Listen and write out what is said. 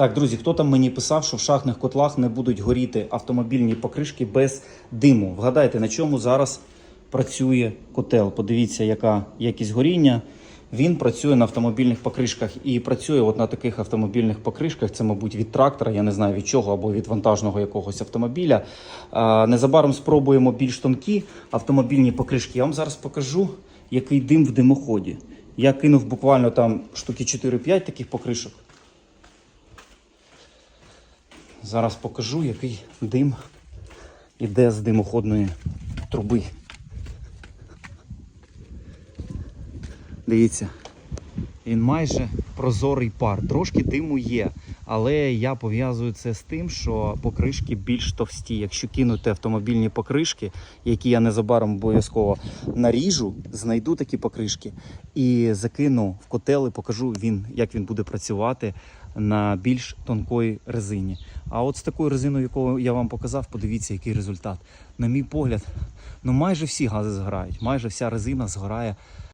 Так, друзі, хто там мені писав, що в шахтних котлах не будуть горіти автомобільні покришки без диму? Вгадайте, на чому зараз працює котел. Подивіться, яка якість горіння. Він працює на автомобільних покришках і працює от на таких автомобільних покришках. Це, мабуть, від трактора, я не знаю від чого, або від вантажного якогось автомобіля. Незабаром спробуємо більш тонкі автомобільні покришки. Я вам зараз покажу, який дим в димоході. Я кинув буквально там штуки 4-5 таких покришок. Зараз покажу, який дим іде з димоходної труби. Дивіться, він майже прозорий пар. Трошки диму є, але я пов'язую це з тим, що покришки більш товсті. Якщо кинути автомобільні покришки, які я незабаром обов'язково наріжу, знайду такі покришки і закину в котел і покажу він, як він буде працювати на більш тонкої резині. А от з такою резиною, яку я вам показав, подивіться, який результат. На мій погляд, ну майже всі гази згорають, майже вся резина згорає